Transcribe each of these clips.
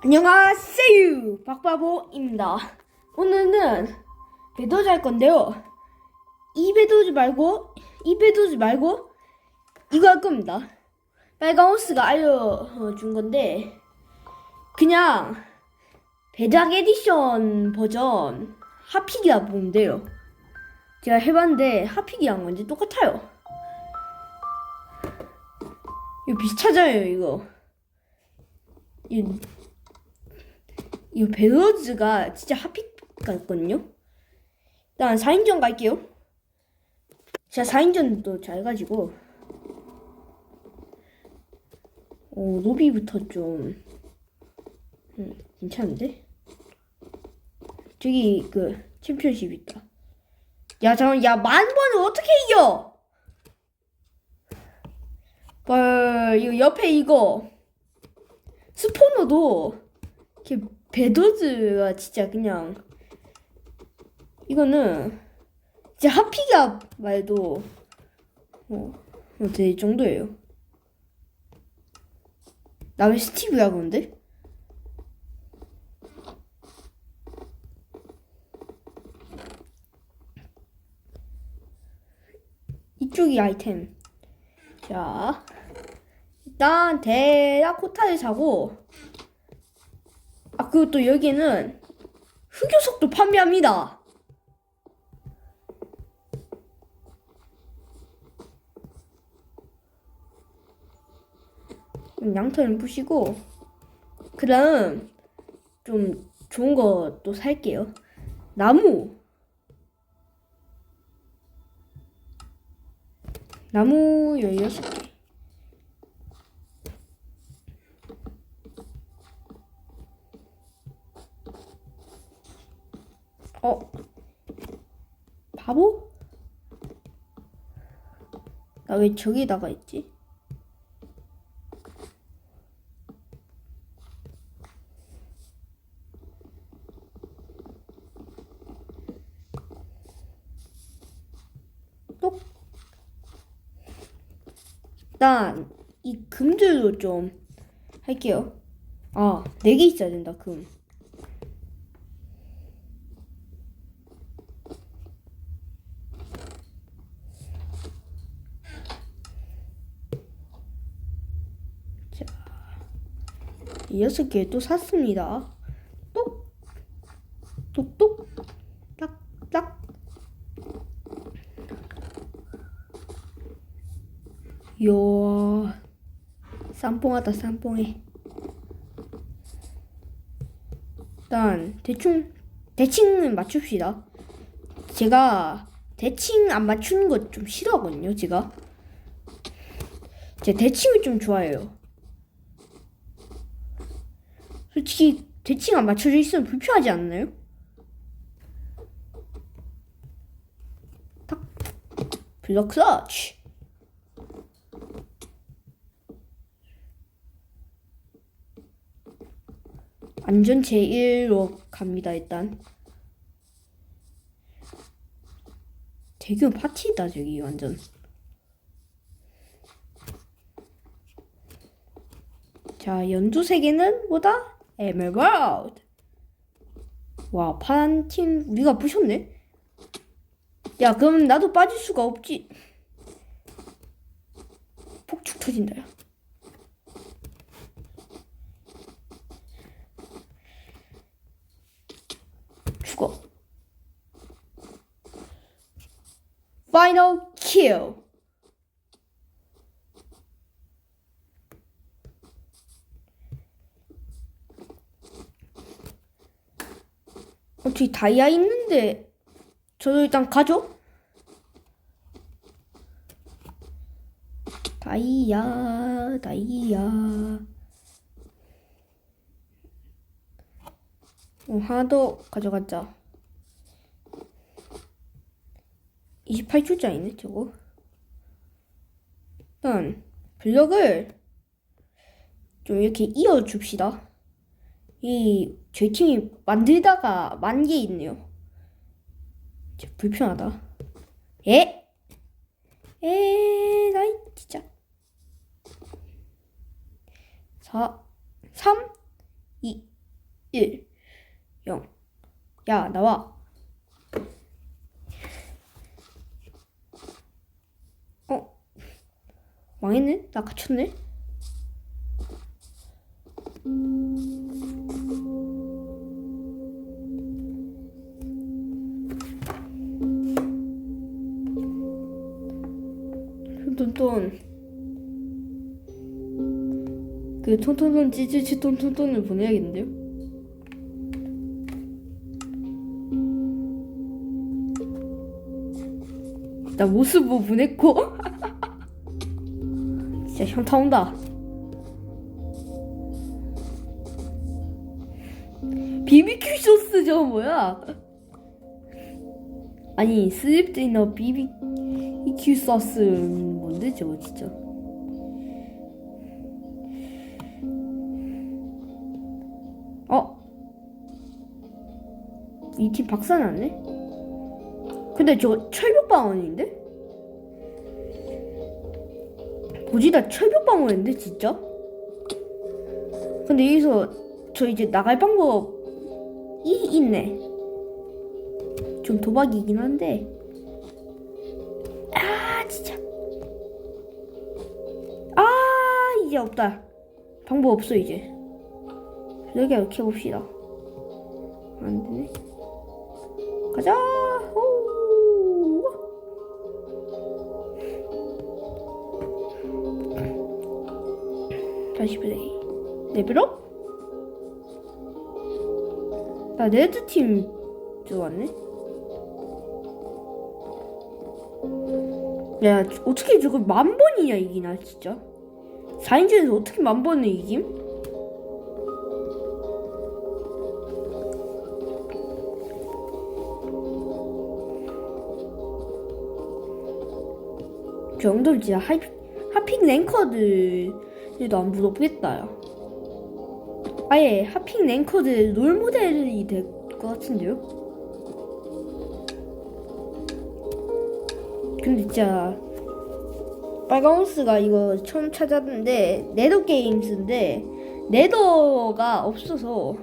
안녕하세요. 박바보입니다. 오늘은 배도지 할 건데요. 이 배도지 말고 이 배도지 말고 이거 할 겁니다. 빨간 호스가 알려준 건데 그냥 배작 에디션 버전 하픽이라 보면 돼요. 제가 해봤는데 하픽이랑 완전 똑같아요. 이거 비슷하잖아요 이거. 이거 이 베어즈가 진짜 핫픽 같거든요. 일단 4인전 갈게요. 제가 4인전도 잘 가지고 어, 노비부터 좀 음, 괜찮은데? 저기 그 챔피언십 있다. 야 잠깐 야 만 번을 어떻게 이겨? 헐 이거 옆에 이거 스포너도 이렇게 배도즈가 진짜 그냥 이거는 진짜 하피가 말도 어, 어될 정도예요. 나왜 스티브야 근데? 이쪽이 아이템. 자, 일단 데라코타를 사고 아, 그리고 또 여기는 흑요석도 판매합니다. 양털은 부시고, 그 다음, 좀 좋은 거 또 살게요. 나무. 나무 16개. 어? 바보? 나 왜 저기다가 있지? 똑. 일단 이 금들도 좀 할게요. 아, 네개 있어야 된다, 금. 여섯 개 또 샀습니다. 똑, 똑똑, 딱, 딱. 이야, 쌈뽕하다 쌈뽕해. 일단 대충 대칭은 맞춥시다. 제가 대칭 안 맞추는 거 좀 싫어하거든요. 제가 제 대칭을 좀 좋아해요. 솔직히 대칭 안 맞춰져 있으면 불편하지 않나요? 탁 블럭 서치 안전 제1로 갑니다 일단 대규모 파티다 저기 완전 자 연두 세계는 뭐다? 에메랄드 와 파란 팀 우리가 부셨네? 야 그럼 나도 빠질 수가 없지. 폭죽 터진다 야. 죽어. 파이널 킬 어떻게 다이아 있는데 저도 일단 가죠. 다이아 다이아 어, 하나 더 가져가자. 28초짜리네 저거. 일단 블럭을 좀 이렇게 이어 줍시다. 이 저희 팀이 만들다가 만 개 있네요. 진짜 불편하다. 에? 에, 나이 진짜. 4, 3, 2, 1, 0. 야, 나와. 어? 망했네? 나 갇혔네? 톤톤 그 톤톤톤 찌찌찌 톤톤톤을 보내야겠는데요? 나 모습 뭐 보냈고? 진짜 현타 온다. BBQ 소스 저거 뭐야? 아니 슬립드이너 BBQ 소스 뭔데 저거 진짜 어? 이 팀 박사 났네? 근데 저거 철벽방언인데? 뭐지 나 철벽방언인데 진짜? 근데 여기서 저 이제 나갈 방법이 있네 좀 도박이긴 한데 이제 없다. 방법 없어 이제 여기 이렇게 봅시다. 안 되네. 가자! 호 다시 플레이. 레벨업? 나 레드팀 들어왔네. 야 어떻게 저걸 만 번이냐 이기나 진짜 4인전에서 어떻게 만 번을 이김? 저 정도면 진짜 하이, 하픽 랭커들도 안 부럽겠다 야. 아예 하픽 랭커들 롤모델이 될 것 같은데요? 근데 진짜 빨강호스가 이거 처음 찾았는데 네더 게임즈인데 네더가 없어서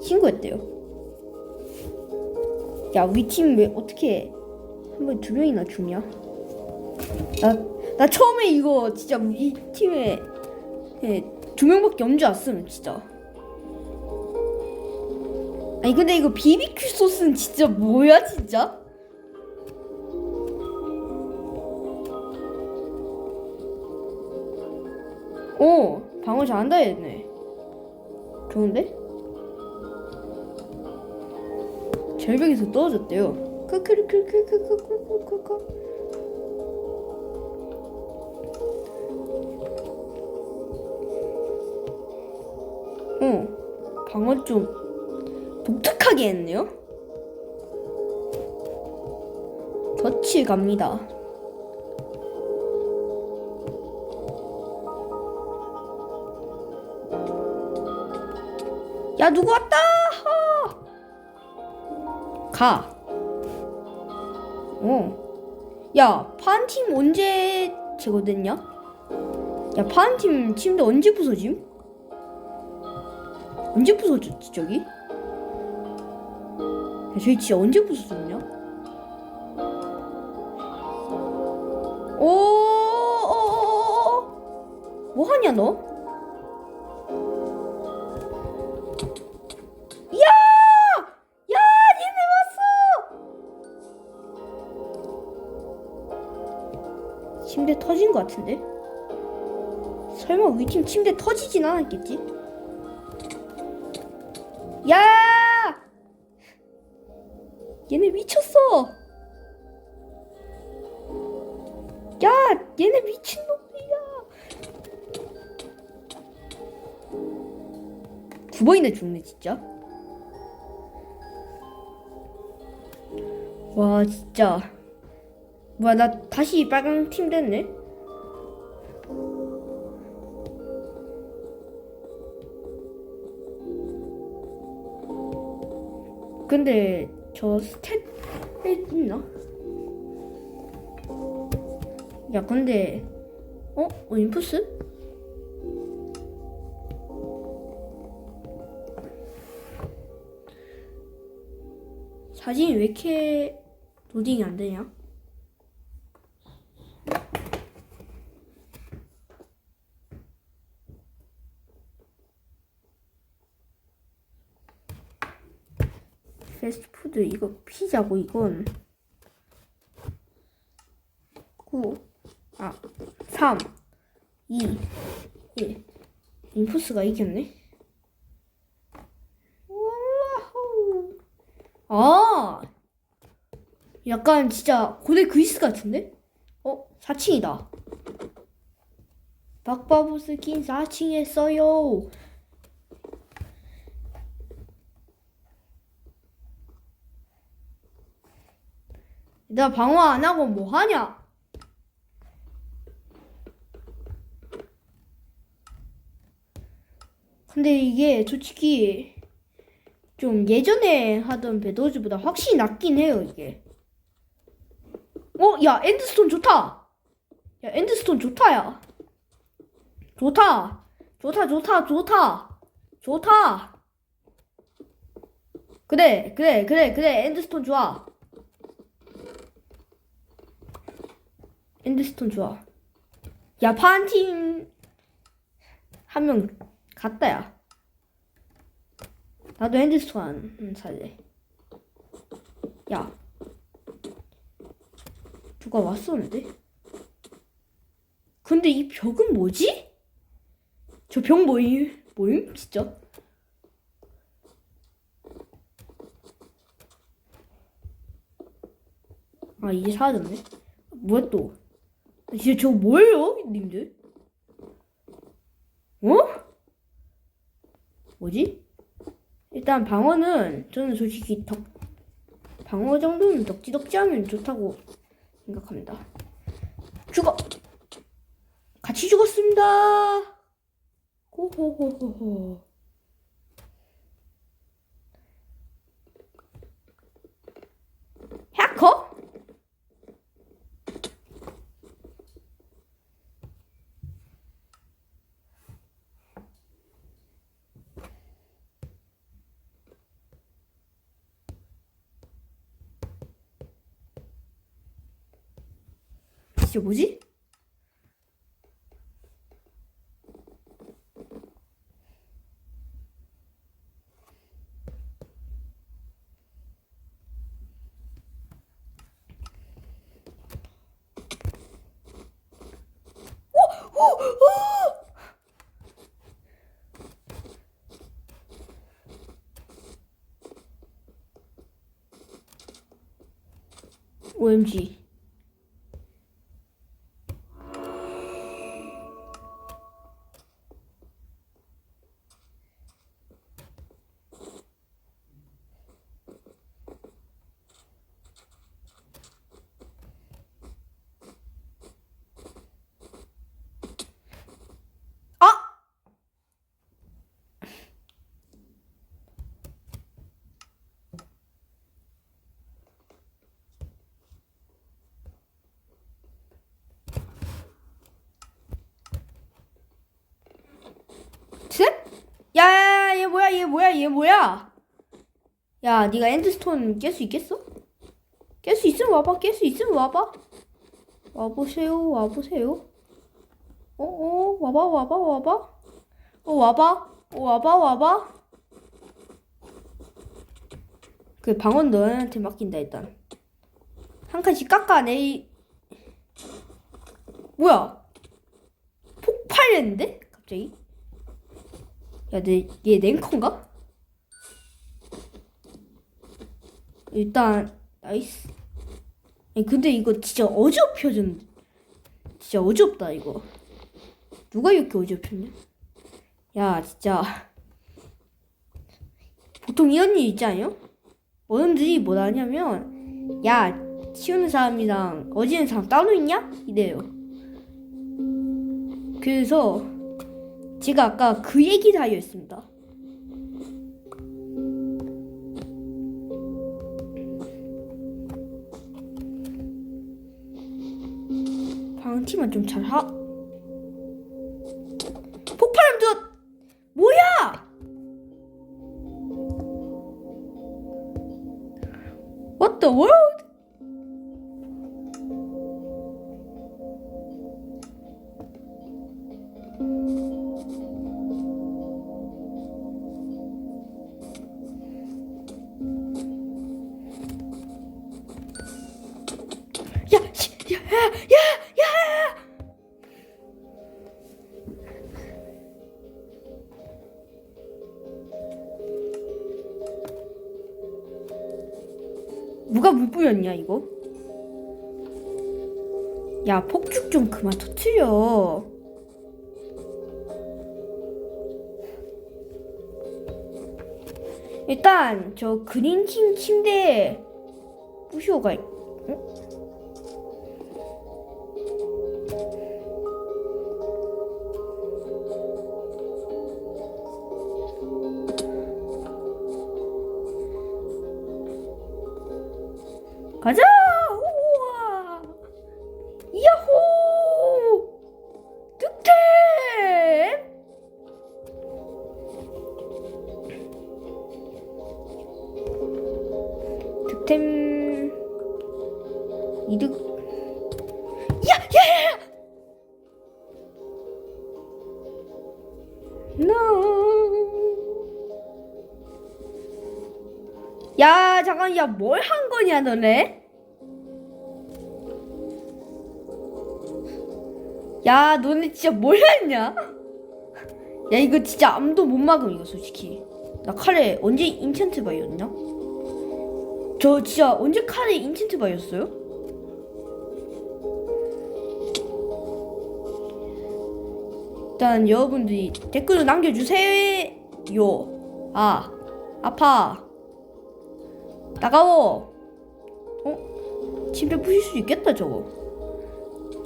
신고했대요. 야 우리 팀 왜 어떻게 한번두 명이나 죽냐? 나, 나 처음에 이거 진짜 우리 팀에 예, 두 명밖에 없는 줄 알았음 진짜. 아니 근데 이거 BBQ 소스는 진짜 뭐야 진짜? 오 방어 잘한다 했네. 좋은데? 절벽에서 떨어졌대요. 크크크크크크크크크크. 어, 방어 좀 독특하게 했네요. 덫이 갑니다. 야 누구 왔다! 하! 가. 어. 야 파란 팀 언제 제거됐냐? 야 파란 팀 침대 언제 부서짐? 언제 부서졌지 저기? 야, 저희 진짜 언제 부서졌냐? 오, 어, 어, 어, 어. 뭐 하냐 너? 침대 터진 것 같은데? 설마 우리 팀 침대 터지진 않았겠지? 야! 얘네 미쳤어! 야! 얘네 미친놈이야! 두 번이나 죽네, 진짜. 와, 진짜. 뭐야 나 다시 빨강 팀 됐네 근데 저 스탯 있나? 야 근데 어? 어 인풋스? 사진이 왜 이렇게 로딩이 안 되냐? 패스트푸드 이거 피자고 이건 9 아, 3 2 1 인푸스가 이겼네. 아, 약간 진짜 고대 그리스 같은데? 어, 4층이다. 박바보 스 킨 4층에 써요. 나 방어 안 하고 뭐 하냐? 근데 이게 솔직히 좀 예전에 하던 배도즈보다 확실히 낫긴 해요 이게. 어, 야 엔드스톤 좋다. 야 엔드스톤 좋다 야. 좋다. 좋다 좋다 좋다. 좋다. 그래 그래 그래 그래 엔드스톤 좋아. 엔드스톤 좋아. 야 파란 팀한 명 갔다 야. 나도 핸드스톤 살래. 야. 누가 왔었는데? 근데 이 벽은 뭐지? 저 벽 뭐임? 뭐임? 진짜? 아 이게 사라졌네. 뭐야 또? 진짜 저거 뭐예요, 님들? 어? 뭐지? 일단 방어는 저는 솔직히 덕 방어 정도는 덕지덕지하면 좋다고 생각합니다. 죽어. 같이 죽었습니다. 호호호호호. 해커? 진짜 뭐지? OMG. 아! 셋? 야야야 얘 뭐야? 얘 뭐야? 얘 뭐야? 야 네가 엔드스톤 깰 수 있겠어? 깰 수 있으면 와봐. 깰 수 있으면 와봐. 와보세요. 와보세요. 어어? 와봐 와봐 와봐. 어 와봐. 어 와봐 와봐. 그 방언 너한테 맡긴다 일단. 한 칸씩 깎아내. 이- 뭐야? 폭발했는데? 갑자기 야, 내, 얘 랭커인가? 일단, 나이스. 근데 이거 진짜 어지럽혀졌, 진짜 어지럽다, 이거. 누가 이렇게 어지럽혔냐? 야, 진짜. 보통 이런 일 있지 않아요? 어른들이 뭘 하냐면, 야, 치우는 사람이랑 어지는 사람 따로 있냐? 이래요. 그래서, 제가 아까 그 얘기를 하려 했습니다. 방팀은 좀 잘 하. 야, 야, 야. 누가 물 뿌렸냐 이거? 야 폭죽 좀 그만 터트려. 일단 저 그린팀 침대에 부쇼가 가자! 너네? 야 너네 진짜 뭘 했냐? 야 이거 진짜 아무도 못 막음 이거 솔직히 나 칼에 언제 인챈트 바이였냐? 저 진짜 언제 칼에 인챈트 바이였어요? 일단 여러분들이 댓글을 남겨주세요 아 아파 나가워 어? 침대 부실 수 있겠다 저거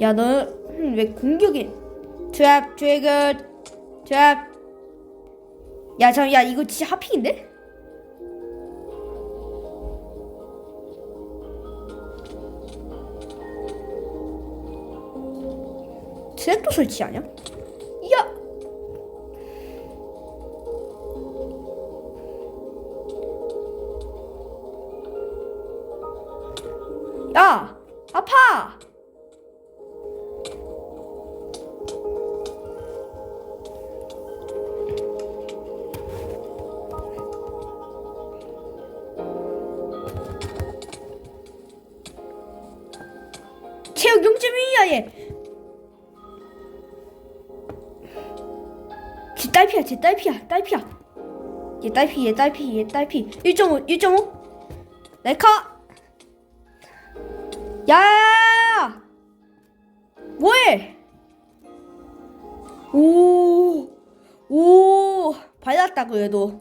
야 너 왜 공격이 트랩 트리거 트랩 야잠야 이거 진짜 하핑인데? 트랩도 설치? 야! 야! 아파! 체육 0.1이야 얘. 쟤 딸피야 쟤 딸피야 딸피야. 얘 딸피 얘 딸피 얘 딸피 1.5 1.5 레카 야 뭐해? 오 오 발랐다 그래도.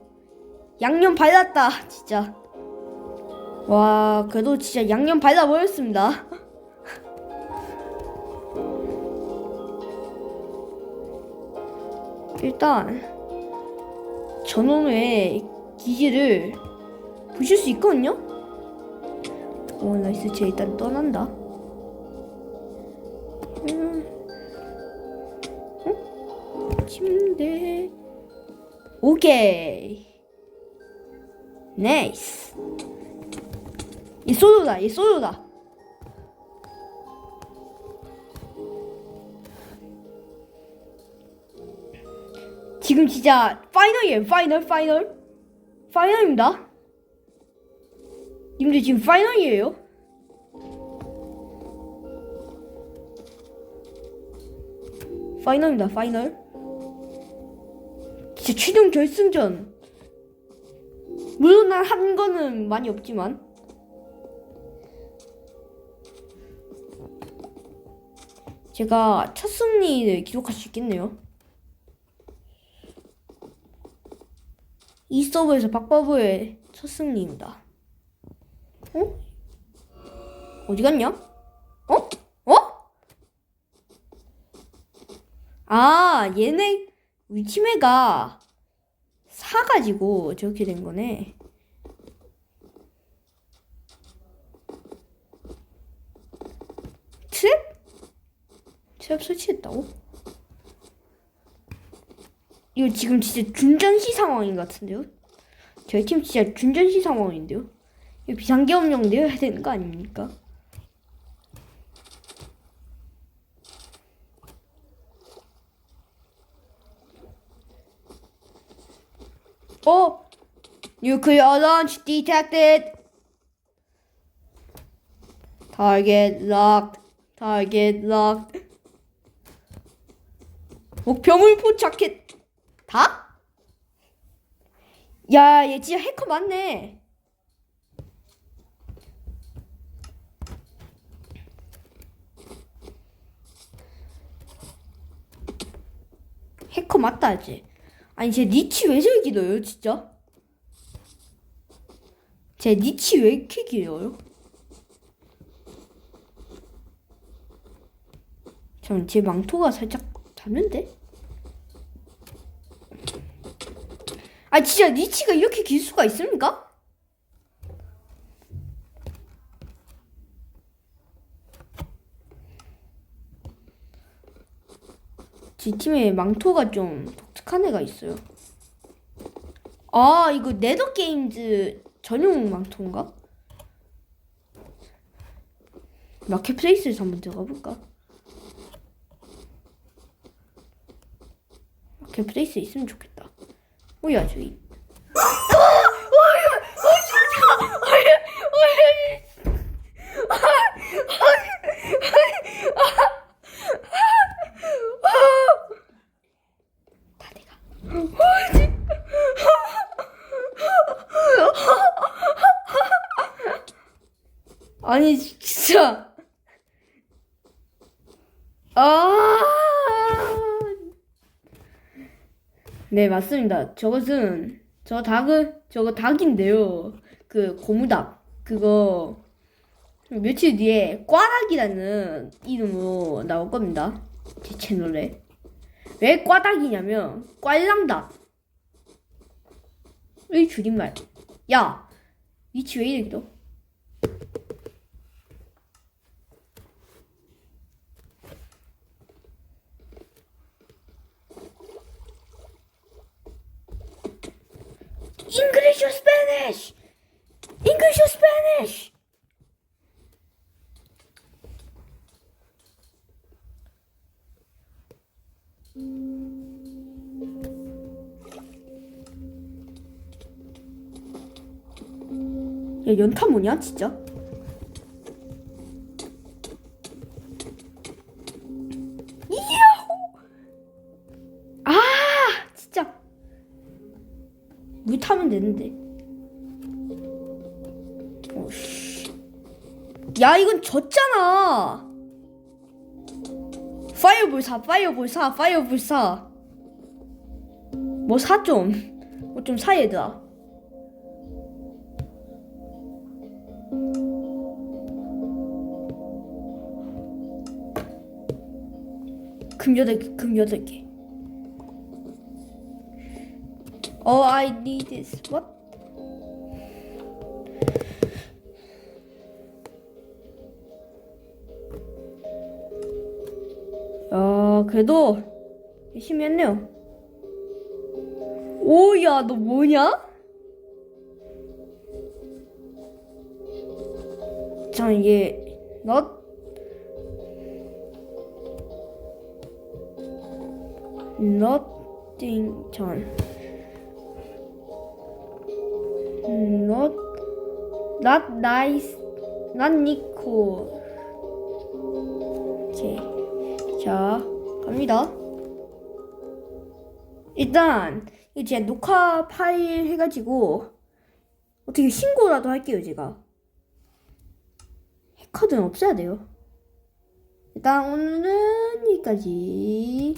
양념 발랐다 진짜. 와 그래도 진짜 양념 발라버렸습니다. 일단 전원의 기지를 보실 수 있거든요? 오 나이스 쟤 일단 떠난다. 음. 어? 침대. 오케이. 나이스 얘 솔로다 얘 솔로다. 지금 진짜 파이널이에요 파이널 파이널 파이널입니다 님들 지금 파이널이에요? 파이널입니다 파이널. 진짜 최종 결승전. 물론 난 한 거는 많이 없지만. 제가 첫 승리를 기록할 수 있겠네요. 이 서버에서 박바보의 첫 승리입니다. 어? 어디 갔냐? 어? 어? 아, 얘네 팀애가 사가지고 저렇게 된 거네. 트랩? 트랩 설치했다고? 이거 지금 진짜 준전시 상황인 것 같은데요? 저희 팀 진짜 준전시 상황인데요? 이거 비상계엄령 내야 되는 거 아닙니까? 어? Nuclear launch detected. Target locked. Target locked. 목표물 포착했. 다? 야, 얘 진짜 해커 맞네. 해커 맞다, 이제. 아니, 제 니치 왜 저기 길어요, 진짜? 제 니치 왜 이렇게 길어요? 전제 망토가 살짝 닿는데? 아 진짜 니치가 이렇게 길 수가 있습니까? 팀에 망토가 좀 독특한 애가 있어요. 아 이거 네더 게임즈 전용 망토인가? 마켓플레이스에서 한번 들어가 볼까? 마켓플레이스에 있으면 좋겠다. 뭐야 저기? 다 내가. 아니 진짜 아. 네 맞습니다. 저것은 저 닭은 저거 닭인데요. 그 고무닭 그거 며칠 뒤에 꽈닭이라는 이름으로 나올 겁니다. 제 채널에 왜 꽈닭이냐면 꽐랑닭 의 줄임말. 야 위치 왜 이래 길어? English or Spanish? English or Spanish? 야 연타 뭐냐 진짜? 이야호! 아 진짜 물 타면 되는데. 야, 이건 졌잖아. 파이어볼 사, 파이어볼 사, 파이어볼 사. 뭐 사 좀. 뭐 좀 사, 얘들아. 금 여덟 개, 금 여덟 개. All I need is what? 그래도 열심히 했네요. 오야, 너 뭐냐? 자, 이게 not nothing 전 not not nice not 니코 오케이 자 갑니다. 일단 이거 제가 녹화 파일 해가지고 어떻게 신고라도 할게요 제가. 해커든 없애야 돼요. 일단 오늘은 여기까지